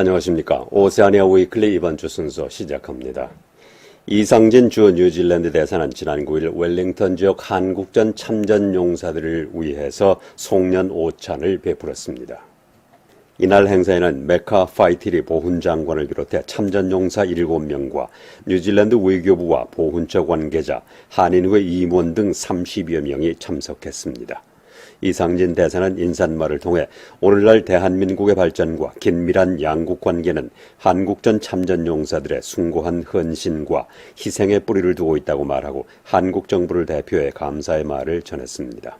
안녕하십니까. 오세아니아 위클리 이번 주 순서 시작합니다. 이상진 주 뉴질랜드 대사는 지난 9일 웰링턴 지역 한국전 참전 용사들을 위해서 송년 오찬을 베풀었습니다. 이날 행사에는 메카 파이티리 보훈 장관을 비롯해 참전 용사 7명과 뉴질랜드 외교부와 보훈처 관계자, 한인회 임원 등 30여 명이 참석했습니다. 이상진 대사는 인사말을 통해 오늘날 대한민국의 발전과 긴밀한 양국 관계는 한국전 참전 용사들의 숭고한 헌신과 희생의 뿌리를 두고 있다고 말하고 한국 정부를 대표해 감사의 말을 전했습니다.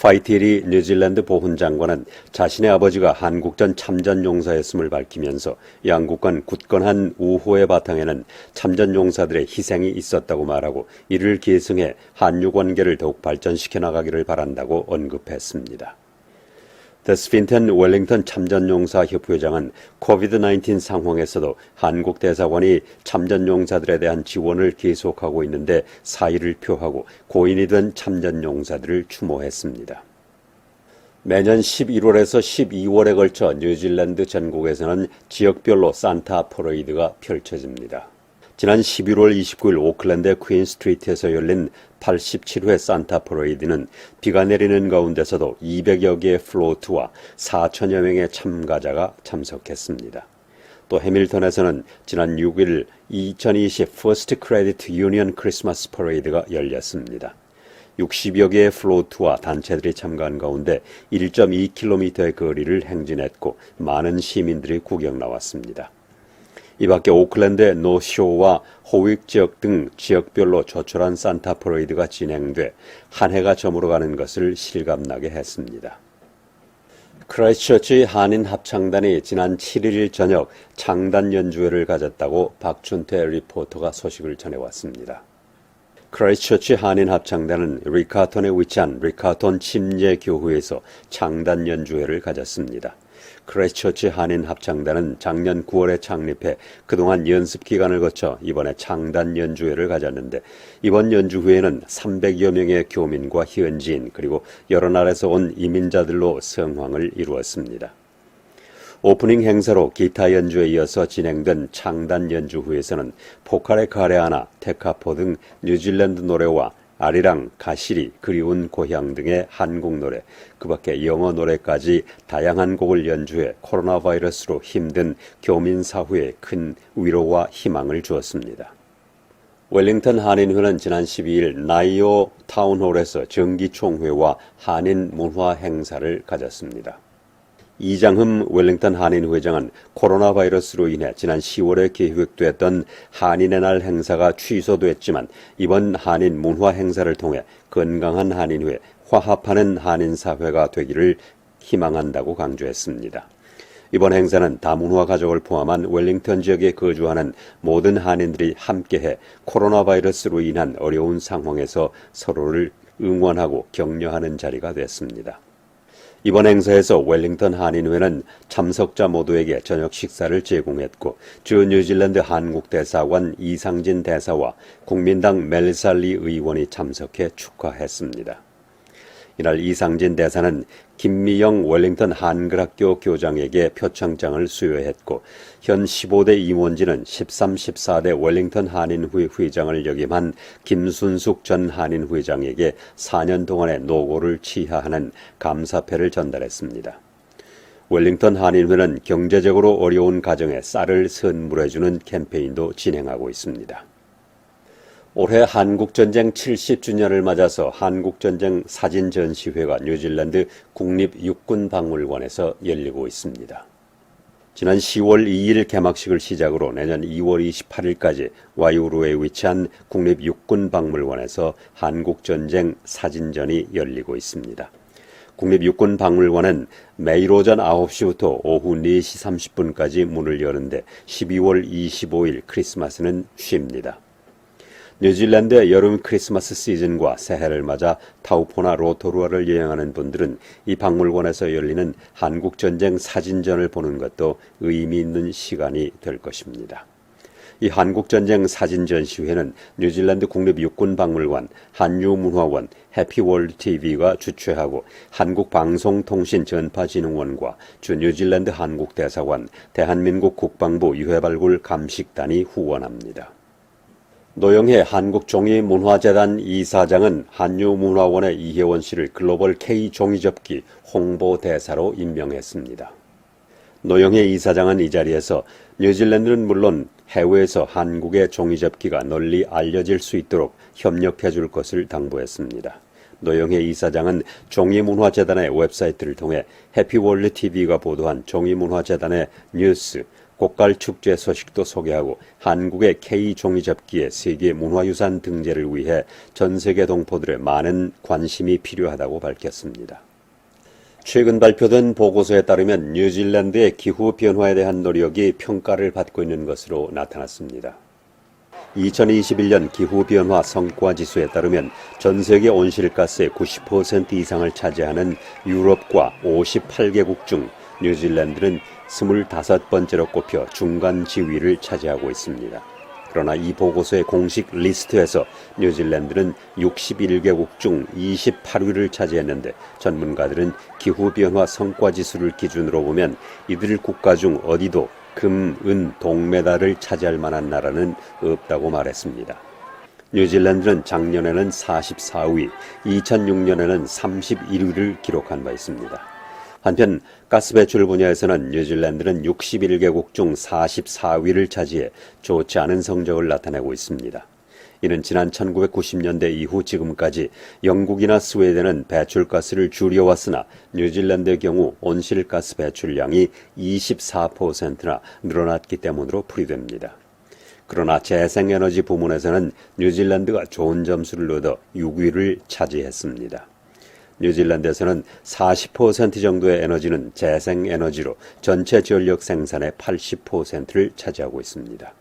파이티리 뉴질랜드 보훈장관은 자신의 아버지가 한국전 참전 용사였음을 밝히면서 양국 간 굳건한 우호의 바탕에는 참전 용사들의 희생이 있었다고 말하고 이를 계승해 한유 관계를 더욱 발전시켜 나가기를 바란다고 언급했습니다. 데스핀텐 웰링턴 참전용사 협회장은 코비드-19 상황에서도 한국 대사관이 참전용사들에 대한 지원을 계속하고 있는데 사의를 표하고 고인이 된 참전용사들을 추모했습니다. 매년 11월에서 12월에 걸쳐 뉴질랜드 전국에서는 지역별로 산타 퍼레이드가 펼쳐집니다. 지난 11월 29일 오클랜드 퀸 스트리트에서 열린 87회 산타 퍼레이드는 비가 내리는 가운데서도 200여 개의 플로트와 4천여 명의 참가자가 참석했습니다. 또 해밀턴에서는 지난 6일 2020 퍼스트 크레디트 유니언 크리스마스 퍼레이드가 열렸습니다. 60여 개의 플로트와 단체들이 참가한 가운데 1.2km의 거리를 행진했고 많은 시민들이 구경 나왔습니다. 이 밖에 오클랜드의 노쇼와 호윅 지역 등 지역별로 조촐한 산타 퍼레이드가 진행돼 한 해가 저물어가는 것을 실감나게 했습니다. 크라이스처치 한인 합창단이 지난 7일 저녁 창단 연주회를 가졌다고 박춘태 리포터가 소식을 전해왔습니다. 크라이스처치 한인 합창단은 리카톤에 위치한 리카톤 침례 교회에서 창단 연주회를 가졌습니다. 크레스처치 한인 합창단은 작년 9월에 창립해 그동안 연습 기간을 거쳐 이번에 창단 연주회를 가졌는데 이번 연주회에는 300여 명의 교민과 현지인 그리고 여러 나라에서 온 이민자들로 성황을 이루었습니다. 오프닝 행사로 기타 연주에 이어서 진행된 창단 연주회에서는 포카레 카레아나, 테카포 등 뉴질랜드 노래와 아리랑, 가시리, 그리운 고향 등의 한국 노래, 그 밖에 영어 노래까지 다양한 곡을 연주해 코로나 바이러스로 힘든 교민 사회에 큰 위로와 희망을 주었습니다. 웰링턴 한인회는 지난 12일 나이오 타운홀에서 정기총회와 한인 문화 행사를 가졌습니다. 이장흠 웰링턴 한인 회장은 코로나 바이러스로 인해 지난 10월에 계획됐던 한인의 날 행사가 취소됐지만 이번 한인 문화 행사를 통해 건강한 한인회, 화합하는 한인 사회가 되기를 희망한다고 강조했습니다. 이번 행사는 다문화 가족을 포함한 웰링턴 지역에 거주하는 모든 한인들이 함께해 코로나 바이러스로 인한 어려운 상황에서 서로를 응원하고 격려하는 자리가 됐습니다. 이번 행사에서 웰링턴 한인회는 참석자 모두에게 저녁 식사를 제공했고 주 뉴질랜드 한국 대사관 이상진 대사와 국민당 멜살리 의원이 참석해 축하했습니다. 이날 이상진 대사는 김미영 웰링턴 한글학교 교장에게 표창장을 수여했고 현 15대 임원진은 13, 14대 웰링턴 한인회 회장을 역임한 김순숙 전 한인 회장에게 4년 동안의 노고를 치하하는 감사패를 전달했습니다. 웰링턴 한인회는 경제적으로 어려운 가정에 쌀을 선물해주는 캠페인도 진행하고 있습니다. 올해 한국전쟁 70주년을 맞아서 한국전쟁 사진 전시회가 뉴질랜드 국립육군박물관에서 열리고 있습니다. 지난 10월 2일 개막식을 시작으로 내년 2월 28일까지 와이우루에 위치한 국립육군박물관에서 한국전쟁 사진전이 열리고 있습니다. 국립육군박물관은 매일 오전 9시부터 오후 4시 30분까지 문을 여는데 12월 25일 크리스마스는 쉽니다. 뉴질랜드의 여름 크리스마스 시즌과 새해를 맞아 타우포나 로토루아를 여행하는 분들은 이 박물관에서 열리는 한국전쟁 사진전을 보는 것도 의미 있는 시간이 될 것입니다. 이 한국전쟁 사진 전시회는 뉴질랜드 국립육군박물관, 한유문화원, 해피월드 TV가 주최하고 한국방송통신전파진흥원과 주 뉴질랜드 한국대사관, 대한민국 국방부 유해발굴 감식단이 후원합니다. 노영혜 한국종이문화재단 이사장은 한유문화원의 이혜원 씨를 글로벌 K종이접기 홍보대사로 임명했습니다. 노영혜 이사장은 이 자리에서 뉴질랜드는 물론 해외에서 한국의 종이접기가 널리 알려질 수 있도록 협력해 줄 것을 당부했습니다. 노영혜 이사장은 종이문화재단의 웹사이트를 통해 해피월드 TV가 보도한 종이문화재단의 뉴스, 꽃갈 축제 소식도 소개하고 한국의 K 종이접기의 세계 문화유산 등재를 위해 전 세계 동포들의 많은 관심이 필요하다고 밝혔습니다. 최근 발표된 보고서에 따르면 뉴질랜드의 기후 변화에 대한 노력이 평가를 받고 있는 것으로 나타났습니다. 2021년 기후변화 성과 지수에 따르면 전 세계 온실가스의 90% 이상을 차지하는 유럽과 58개국 중 뉴질랜드는 25번째로 꼽혀 중간 지위를 차지하고 있습니다. 그러나 이 보고서의 공식 리스트에서 뉴질랜드는 61개국 중 28위를 차지했는데 전문가들은 기후변화 성과 지수를 기준으로 보면 이들 국가 중 어디도 금, 은, 동메달을 차지할 만한 나라는 없다고 말했습니다. 뉴질랜드는 작년에는 44위, 2006년에는 31위를 기록한 바 있습니다. 한편 가스 배출 분야에서는 뉴질랜드는 61개국 중 44위를 차지해 좋지 않은 성적을 나타내고 있습니다. 이는 지난 1990년대 이후 지금까지 영국이나 스웨덴은 배출가스를 줄여왔으나 뉴질랜드의 경우 온실가스 배출량이 24%나 늘어났기 때문으로 풀이됩니다. 그러나 재생에너지 부문에서는 뉴질랜드가 좋은 점수를 얻어 6위를 차지했습니다. 뉴질랜드에서는 40% 정도의 에너지는 재생 에너지로 전체 전력 생산의 80%를 차지하고 있습니다.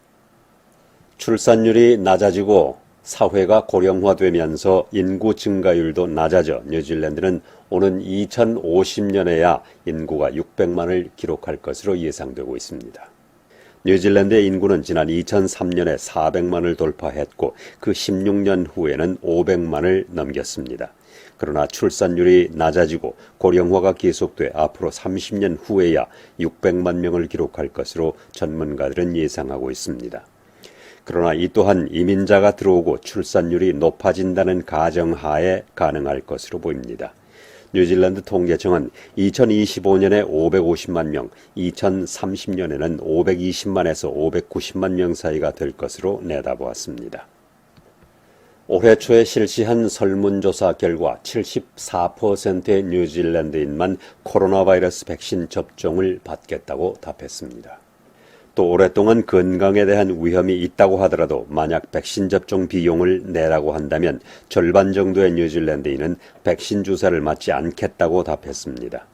출산율이 낮아지고 사회가 고령화되면서 인구 증가율도 낮아져 뉴질랜드는 오는 2050년에야 인구가 600만을 기록할 것으로 예상되고 있습니다. 뉴질랜드의 인구는 지난 2003년에 400만을 돌파했고 그 16년 후에는 500만을 넘겼습니다. 그러나 출산율이 낮아지고 고령화가 계속돼 앞으로 30년 후에야 600만 명을 기록할 것으로 전문가들은 예상하고 있습니다. 그러나 이 또한 이민자가 들어오고 출산율이 높아진다는 가정하에 가능할 것으로 보입니다. 뉴질랜드 통계청은 2025년에 550만 명, 2030년에는 520만에서 590만 명 사이가 될 것으로 내다보았습니다. 올해 초에 실시한 설문조사 결과 74%의 뉴질랜드인만 코로나 바이러스 백신 접종을 받겠다고 답했습니다. 또 오랫동안 건강에 대한 위험이 있다고 하더라도 만약 백신 접종 비용을 내라고 한다면 절반 정도의 뉴질랜드인은 백신 주사를 맞지 않겠다고 답했습니다.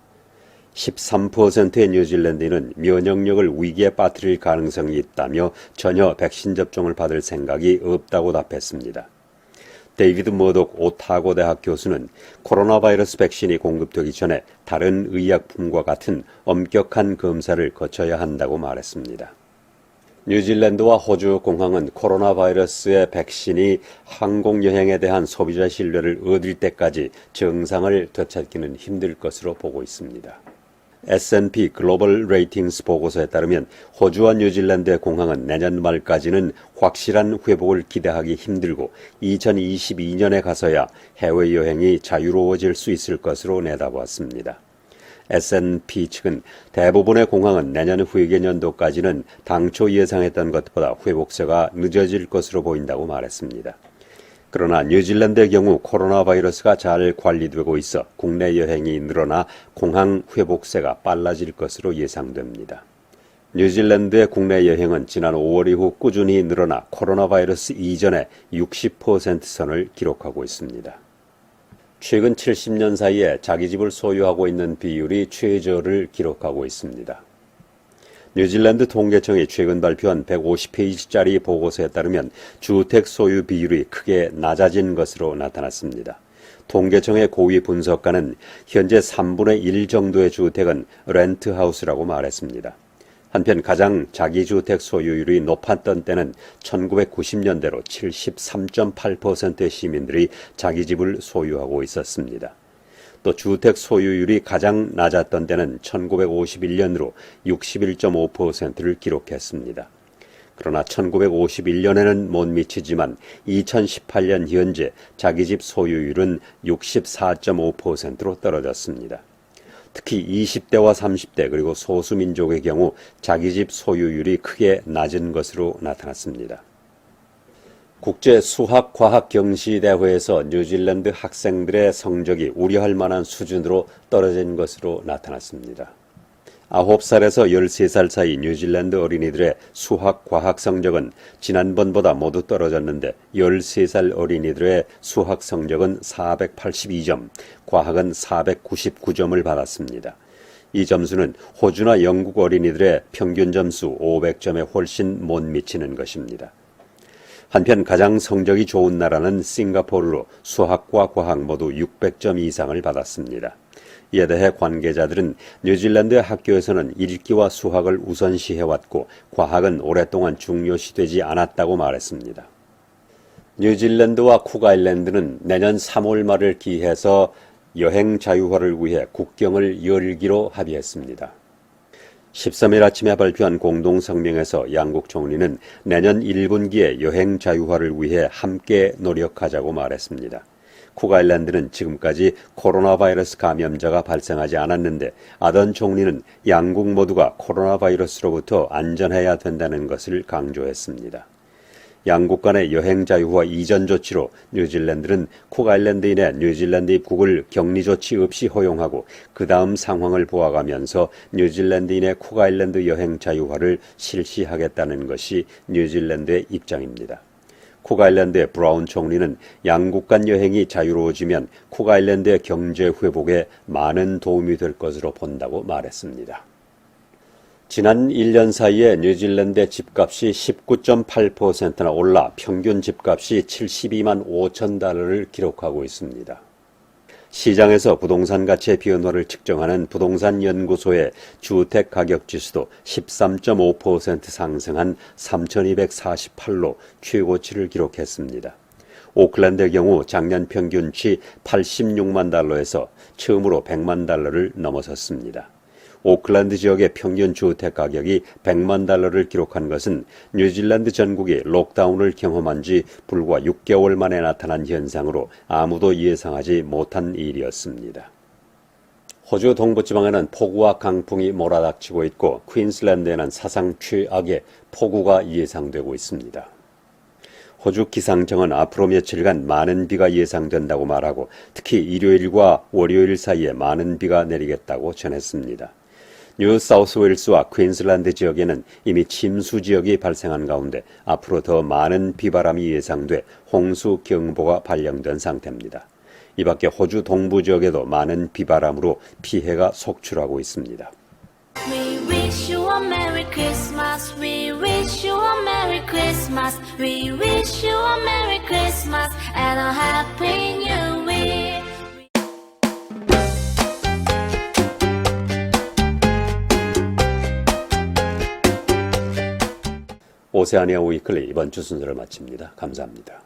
13%의 뉴질랜드인은 면역력을 위기에 빠뜨릴 가능성이 있다며 전혀 백신 접종을 받을 생각이 없다고 답했습니다. 데이비드 머독 오타고 대학 교수는 코로나 바이러스 백신이 공급되기 전에 다른 의약품과 같은 엄격한 검사를 거쳐야 한다고 말했습니다. 뉴질랜드와 호주 공항은 코로나 바이러스의 백신이 항공 여행에 대한 소비자 신뢰를 얻을 때까지 정상을 되찾기는 힘들 것으로 보고 있습니다. S&P 글로벌 레이팅스 보고서에 따르면 호주와 뉴질랜드의 공항은 내년 말까지는 확실한 회복을 기대하기 힘들고 2022년에 가서야 해외여행이 자유로워질 수 있을 것으로 내다보았습니다. S&P 측은 대부분의 공항은 내년 후계년도까지는 당초 예상했던 것보다 회복세가 늦어질 것으로 보인다고 말했습니다. 그러나 뉴질랜드의 경우 코로나 바이러스가 잘 관리되고 있어 국내 여행이 늘어나 공항 회복세가 빨라질 것으로 예상됩니다. 뉴질랜드의 국내 여행은 지난 5월 이후 꾸준히 늘어나 코로나 바이러스 이전의 60% 선을 기록하고 있습니다. 최근 70년 사이에 자기 집을 소유하고 있는 비율이 최저를 기록하고 있습니다. 뉴질랜드 통계청이 최근 발표한 150페이지짜리 보고서에 따르면 주택 소유 비율이 크게 낮아진 것으로 나타났습니다. 통계청의 고위 분석가는 현재 3분의 1 정도의 주택은 렌트하우스라고 말했습니다. 한편 가장 자기주택 소유율이 높았던 때는 1990년대로 73.8%의 시민들이 자기 집을 소유하고 있었습니다. 또 주택 소유율이 가장 낮았던 때는 1951년으로 61.5%를 기록했습니다. 그러나 1951년에는 못 미치지만 2018년 현재 자기 집 소유율은 64.5%로 떨어졌습니다. 특히 20대와 30대 그리고 소수민족의 경우 자기 집 소유율이 크게 낮은 것으로 나타났습니다. 국제 수학 과학 경시 대회에서 뉴질랜드 학생들의 성적이 우려할 만한 수준으로 떨어진 것으로 나타났습니다. 9살에서 13살 사이 뉴질랜드 어린이들의 수학 과학 성적은 지난번보다 모두 떨어졌는데 13살 어린이들의 수학 성적은 482점, 과학은 499점을 받았습니다. 이 점수는 호주나 영국 어린이들의 평균 점수 500점에 훨씬 못 미치는 것입니다. 한편 가장 성적이 좋은 나라는 싱가포르로 수학과 과학 모두 600점 이상을 받았습니다. 이에 대해 관계자들은 뉴질랜드 학교에서는 읽기와 수학을 우선시해왔고 과학은 오랫동안 중요시되지 않았다고 말했습니다. 뉴질랜드와 쿡아일랜드는 내년 3월 말을 기해서 여행 자유화를 위해 국경을 열기로 합의했습니다. 13일 아침에 발표한 공동성명에서 양국 총리는 내년 1분기에 여행 자유화를 위해 함께 노력하자고 말했습니다. 쿡아일랜드는 지금까지 코로나 바이러스 감염자가 발생하지 않았는데 아던 총리는 양국 모두가 코로나 바이러스로부터 안전해야 된다는 것을 강조했습니다. 양국 간의 여행 자유화 이전 조치로 뉴질랜드는 쿡아일랜드인의 뉴질랜드 입국을 격리 조치 없이 허용하고 그 다음 상황을 보아가면서 뉴질랜드인의 쿡아일랜드 여행 자유화를 실시하겠다는 것이 뉴질랜드의 입장입니다. 쿡아일랜드의 브라운 총리는 양국 간 여행이 자유로워지면 쿡아일랜드의 경제 회복에 많은 도움이 될 것으로 본다고 말했습니다. 지난 1년 사이에 뉴질랜드의 집값이 19.8%나 올라 평균 집값이 72만 5천 달러를 기록하고 있습니다. 시장에서 부동산 가치의 변화를 측정하는 부동산 연구소의 주택 가격 지수도 13.5% 상승한 3,248로 최고치를 기록했습니다. 오클랜드의 경우 작년 평균치 86만 달러에서 처음으로 100만 달러를 넘어섰습니다. 오클랜드 지역의 평균 주택 가격이 100만 달러를 기록한 것은 뉴질랜드 전국이 록다운을 경험한 지 불과 6개월 만에 나타난 현상으로 아무도 예상하지 못한 일이었습니다. 호주 동부지방에는 폭우와 강풍이 몰아닥치고 있고 퀸슬랜드에는 사상 최악의 폭우가 예상되고 있습니다. 호주 기상청은 앞으로 며칠간 많은 비가 예상된다고 말하고 특히 일요일과 월요일 사이에 많은 비가 내리겠다고 전했습니다. 뉴 사우스웨일스와 퀸슬랜드 지역에는 이미 침수 지역이 발생한 가운데 앞으로 더 많은 비바람이 예상돼 홍수 경보가 발령된 상태입니다. 이 밖에 호주 동부 지역에도 많은 비바람으로 피해가 속출하고 있습니다. We wish you a Merry Christmas. We wish you a Merry Christmas. We wish you a Merry Christmas and a Happy New Year. 오세아니아 위클리 이번 주 순서를 마칩니다. 감사합니다.